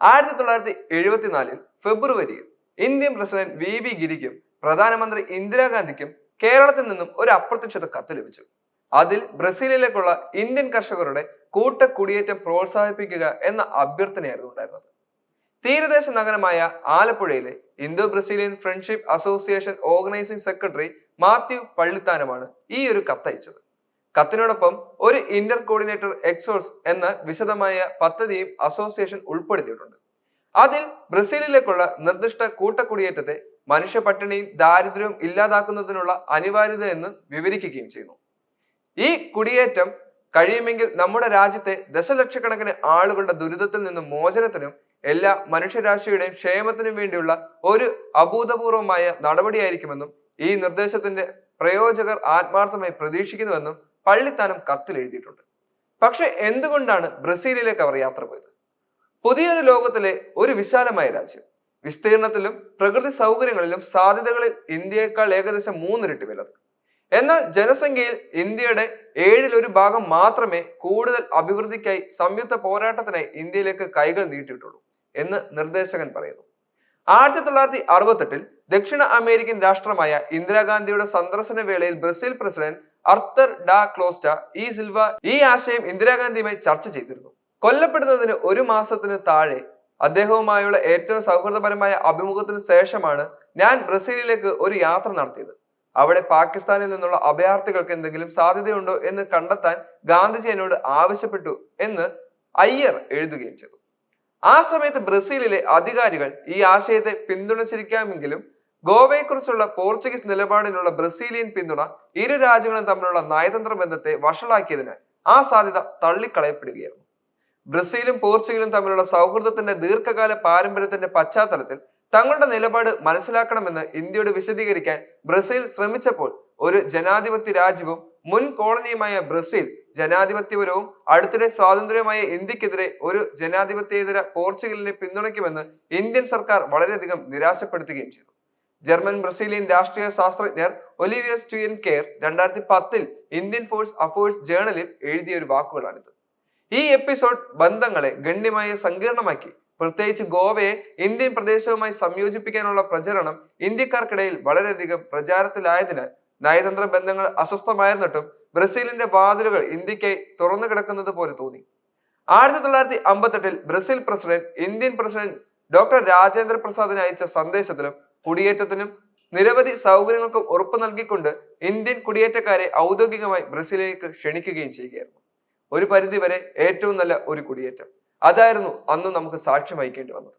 ആയിരത്തി തൊള്ളായിരത്തി എഴുപത്തിനാലിൽ ഫെബ്രുവരിയിൽ ഇന്ത്യൻ പ്രസിഡന്റ് വി ബി ഗിരിക്കും പ്രധാനമന്ത്രി ഇന്ദിരാഗാന്ധിക്കും കേരളത്തിൽ നിന്നും ഒരു അപ്രത്യക്ഷത കത്ത് ലഭിച്ചു അതിൽ ബ്രസീലിലേക്കുള്ള ഇന്ത്യൻ കർഷകരുടെ കൂട്ട കുടിയേറ്റം പ്രോത്സാഹിപ്പിക്കുക എന്ന അഭ്യർത്ഥനയായിരുന്നു ഉണ്ടായിരുന്നത്. തീരദേശ നഗരമായ ആലപ്പുഴയിലെ Indo Brazilian friendship association organising secretary Mathew പള്ളിത്താനമാണ് ഈ ഒരു കത്തയച്ചത്. കത്തിനോടൊപ്പം ഒരു ഇന്റർ കോർഡിനേറ്റർ എക്സോഴ്സ് എന്ന വിശദമായ പദ്ധതിയും അസോസിയേഷൻ ഉൾപ്പെടുത്തിയിട്ടുണ്ട്. അതിൽ ബ്രസീലിലേക്കുള്ള നിർദ്ദിഷ്ട കൂട്ടക്കുടിയേറ്റത്തെ മനുഷ്യ പട്ടിണിയും ദാരിദ്ര്യവും ഇല്ലാതാക്കുന്നതിനുള്ള അനിവാര്യത എന്ന് വിവരിക്കുകയും ചെയ്യുന്നു. ഈ കുടിയേറ്റം കഴിയുമെങ്കിൽ നമ്മുടെ രാജ്യത്തെ ദശലക്ഷക്കണക്കിന് ആളുകളുടെ ദുരിതത്തിൽ നിന്ന് മോചനത്തിനും എല്ലാ മനുഷ്യരാശിയുടെയും ക്ഷേമത്തിനും വേണ്ടിയുള്ള ഒരു അഭൂതപൂർവമായ നടപടിയായിരിക്കുമെന്നും ഈ നിർദ്ദേശത്തിന്റെ പ്രയോജകർ ആത്മാർത്ഥമായി പ്രതീക്ഷിക്കുന്നുവെന്നും പള്ളിത്താനം കത്തിൽ എഴുതിയിട്ടുണ്ട് പക്ഷെ എന്തുകൊണ്ടാണ് ബ്രസീലിലേക്ക് അവർ യാത്ര പോയത്? പുതിയൊരു ലോകത്തിലെ ഒരു വിശാലമായ രാജ്യം. വിസ്തീർണത്തിലും പ്രകൃതി സൗകര്യങ്ങളിലും സാധ്യതകളിൽ ഇന്ത്യയേക്കാൾ ഏകദേശം മൂന്നിരട്ടി വലുത്. എന്നാൽ ജനസംഖ്യയിൽ ഇന്ത്യയുടെ ഏഴിൽ ഒരു ഭാഗം മാത്രമേ കൂടുതൽ അഭിവൃദ്ധിക്കായി സംയുക്ത പോരാട്ടത്തിനായി ഇന്ത്യയിലേക്ക് കൈകൾ നീട്ടിയിട്ടുള്ളൂ എന്ന് നിർദ്ദേശകൻ പറയുന്നു. ആയിരത്തി തൊള്ളായിരത്തി അറുപത്തെട്ടിൽ ദക്ഷിണ അമേരിക്കൻ രാഷ്ട്രമായ ഇന്ദിരാഗാന്ധിയുടെ സന്ദർശന വേളയിൽ ബ്രസീൽ പ്രസിഡന്റ് അർത്തർ ഡാ ക്ലോസ്റ്റ ഈ സിൽവ ഈ ആശയം ഇന്ദിരാഗാന്ധിയുമായി ചർച്ച ചെയ്തിരുന്നു. കൊല്ലപ്പെടുന്നതിന് ഒരു മാസത്തിന് താഴെ അദ്ദേഹവുമായുള്ള ഏറ്റവും സൗഹൃദപരമായ അഭിമുഖത്തിന് ശേഷമാണ് ഞാൻ ബ്രസീലിലേക്ക് ഒരു യാത്ര നടത്തിയത്. അവിടെ പാകിസ്ഥാനിൽ നിന്നുള്ള അഭയാർത്ഥികൾക്ക് എന്തെങ്കിലും സാധ്യതയുണ്ടോ എന്ന് കണ്ടെത്താൻ ഗാന്ധിജി എന്നോട് ആവശ്യപ്പെട്ടു എന്ന് അയ്യർ എഴുതുകയും ചെയ്തു. ആ സമയത്ത് ബ്രസീലിലെ അധികാരികൾ ഈ ആശയത്തെ പിന്തുണച്ചിരിക്കാമെങ്കിലും ഗോവയെക്കുറിച്ചുള്ള പോർച്ചുഗീസ് നിലപാടിനുള്ള ബ്രസീലിയൻ പിന്തുണ ഇരു രാജ്യങ്ങളും തമ്മിലുള്ള നയതന്ത്ര ബന്ധത്തെ വഷളാക്കിയതിനാൽ ആ സാധ്യത തള്ളിക്കളയപ്പെടുകയായിരുന്നു. ബ്രസീലും പോർച്ചുഗലും തമ്മിലുള്ള സൗഹൃദത്തിന്റെ ദീർഘകാല പാരമ്പര്യത്തിന്റെ പശ്ചാത്തലത്തിൽ തങ്ങളുടെ നിലപാട് മനസ്സിലാക്കണമെന്ന് ഇന്ത്യയോട് വിശദീകരിക്കാൻ ബ്രസീൽ ശ്രമിച്ചപ്പോൾ ഒരു ജനാധിപത്യ രാജ്യവും മുൻ കോളനിയുമായ ബ്രസീൽ ജനാധിപത്യപരവും അടുത്തിടെ സ്വാതന്ത്ര്യമായ ഇന്ത്യക്കെതിരെ ഒരു ജനാധിപത്യേതര പോർച്ചുഗലിനെ പിന്തുണയ്ക്കുമെന്ന് ഇന്ത്യൻ സർക്കാർ വളരെയധികം നിരാശപ്പെടുത്തുകയും ചെയ്തു. ജർമ്മൻ ബ്രസീലിയൻ രാഷ്ട്രീയ ശാസ്ത്രജ്ഞർ ഒലിവിയർ സ്റ്റുയൻ കെയർ രണ്ടായിരത്തി പത്തിൽ ഇന്ത്യൻ ഫോഴ്സ് അഫേഴ്സ് ജേണലിൽ എഴുതിയ ഒരു വാക്കുകളാണിത്. ഈ എപ്പിസോഡ് ബന്ധങ്ങളെ ഗണ്യമായി സങ്കീർണമാക്കി. പ്രത്യേകിച്ച് ഗോവയെ ഇന്ത്യൻ പ്രദേശവുമായി സംയോജിപ്പിക്കാനുള്ള പ്രചരണം ഇന്ത്യക്കാർക്കിടയിൽ വളരെയധികം പ്രചാരത്തിലായതിനാൽ നയതന്ത്ര ബന്ധങ്ങൾ അസ്വസ്ഥമായിരുന്നിട്ടും ബ്രസീലിന്റെ വാതിലുകൾ ഇന്ത്യക്കായി തുറന്നു കിടക്കുന്നത് പോലെ തോന്നി. ആയിരത്തി തൊള്ളായിരത്തി അമ്പത്തെട്ടിൽ Brazil president Indian president doctor Rajendra പ്രസാദിന് അയച്ച സന്ദേശത്തിലും കുടിയേറ്റത്തിനും നിരവധി സൗകര്യങ്ങൾക്കും ഉറപ്പ് നൽകിക്കൊണ്ട് ഇന്ത്യൻ കുടിയേറ്റക്കാരെ ഔദ്യോഗികമായി ബ്രസീലിലേക്ക് ക്ഷണിക്കുകയും ചെയ്യുകയായിരുന്നു. ഒരു പരിധിവരെ ഏറ്റവും നല്ല ഒരു കുടിയേറ്റം. അതായിരുന്നു അന്ന് നമുക്ക് സാക്ഷ്യം വഹിക്കേണ്ടി വന്നത്.